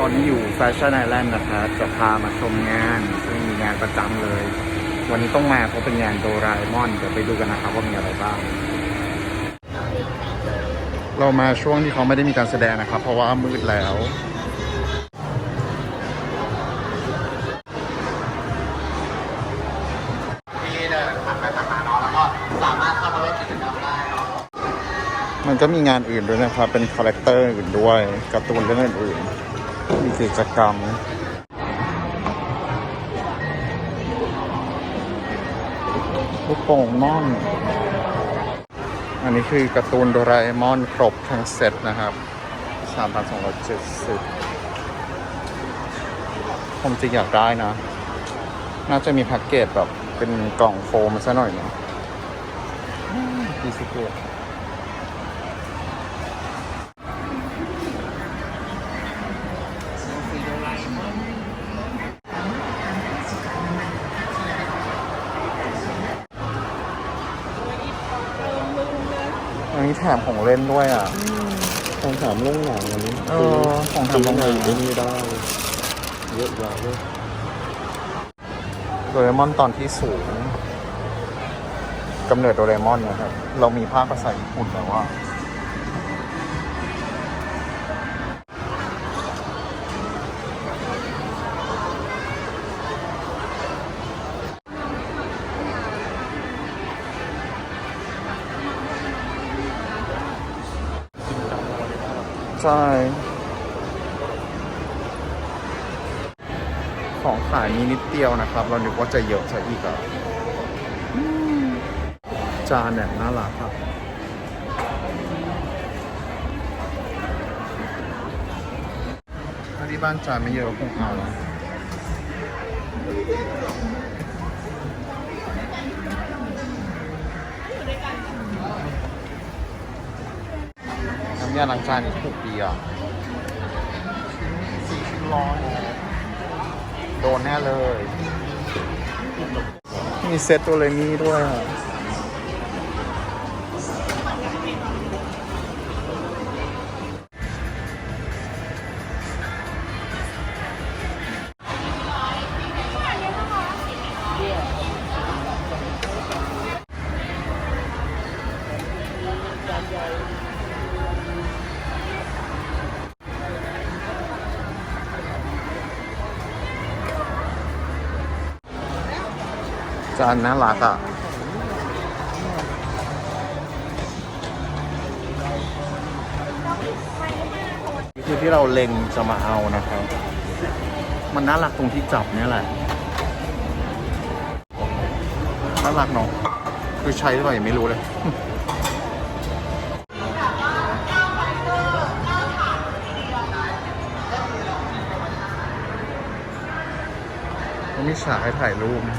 Fashion Island นไอแลนด์นะคะจะพามาชมงานซึ่งมีงานประจำเลย วันนี้ต้องมาเพราะเป็นงานโดราเอมอนเดี๋ยวไปดูกันนะครับว่ามีอะไรบ้าง เรามาช่วงที่เขาไม่ได้มีการแสดงนะครับ เพราะว่ามืดแล้วที่เดินผ่านไปผ่านานอนแล้วก็สามารถเข้ามาเล่นกิจกรรมได้มันก็มีงานอื่นด้วยนะครับ เป็นคาแรคเตอร์อื่นด้วยการ์ตูนเรื่องอื่นๆ กิจกรรม ลูกโป่งม่อน อันนี้คือการ์ตูนโดราเอมอนครบทั้งเซตนะครับ 3,270ผมจริงอยากได้นะ น่าจะมีแพ็กเกจแบบเป็นกล่องโฟมซะหน่อยนะดีสิเกต อันนี้แถมของเล่นด้วยอะ ของถามลงหนังอันนี้เออของถามลงหนังที่นี่ได้ เยอะแยะเลยโดเรมอนตอนที่สูงกำเนิดโดเรมอนนะครับ เรามีภาคภาษาญี่ปุ่นแต่ว่า ใช่ ของขายมีนิดเดียวนะครับ เรานึกว่าจะเยอะซะอีกอะจานเนี่ยน่ารักครับถ้าที่บ้านจานไม่เยอะคงเอานะน้ำยล้างจานนี่ถูกดีอะสี่ชิ้นร้อยโดนแน่เลย มีเซตตัวเลมี่ด้วยอะ จานน่ารักอะนี่คือที่เราเล็งจะมาเอานะครับ มันน่ารักตรงที่จับเนี่ยแหละ น่ารักเนาะคือใช้หรือเปล่ายังไม่รู้เลยมันมีฉากให้ถ่ายรูปนะ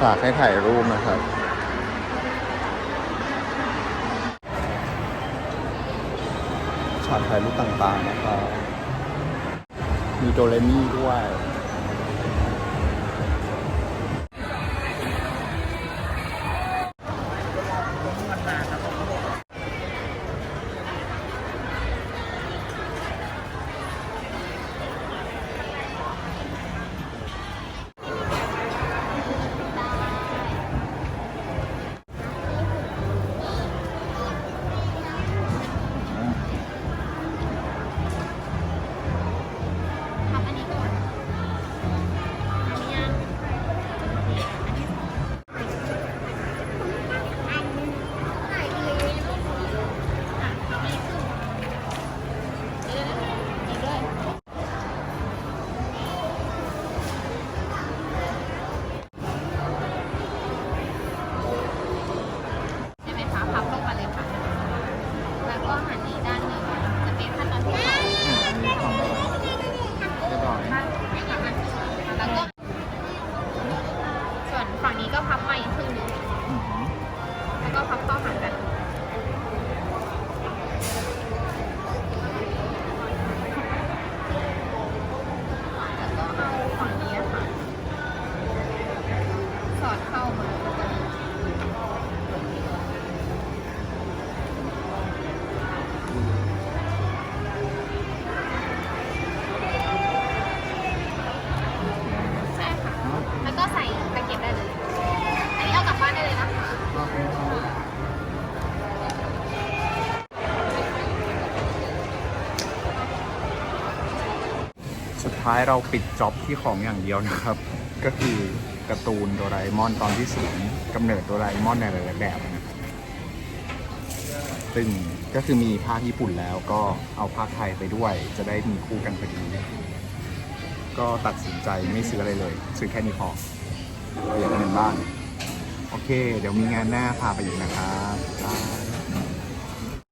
ฉากให้ถ่ายรูปนะครับ ฉากถ่ายรูปต่างๆนะครับ มีโดเรมี่ด้วย ท้ายเราปิดจ็อบที่ของอย่างเดียวนะครับ ก็คือการ์ตูนโดราเอมอนตอนที่ศูนย์กำเนิดโดราเอมอนในหลายๆแบบนะครับซึ่งก็คือมีภาคญี่ปุ่นแล้วก็เอาภาคไทยไปด้วย จะได้มีคู่กันพอดี ก็ตัดสินใจไม่ซื้ออะไรเลย ซื้อแค่นี้พอเดี๋ยวเงินบ้านโอเค เดี๋ยวมีงานหน้าพาไปอีกนะครับ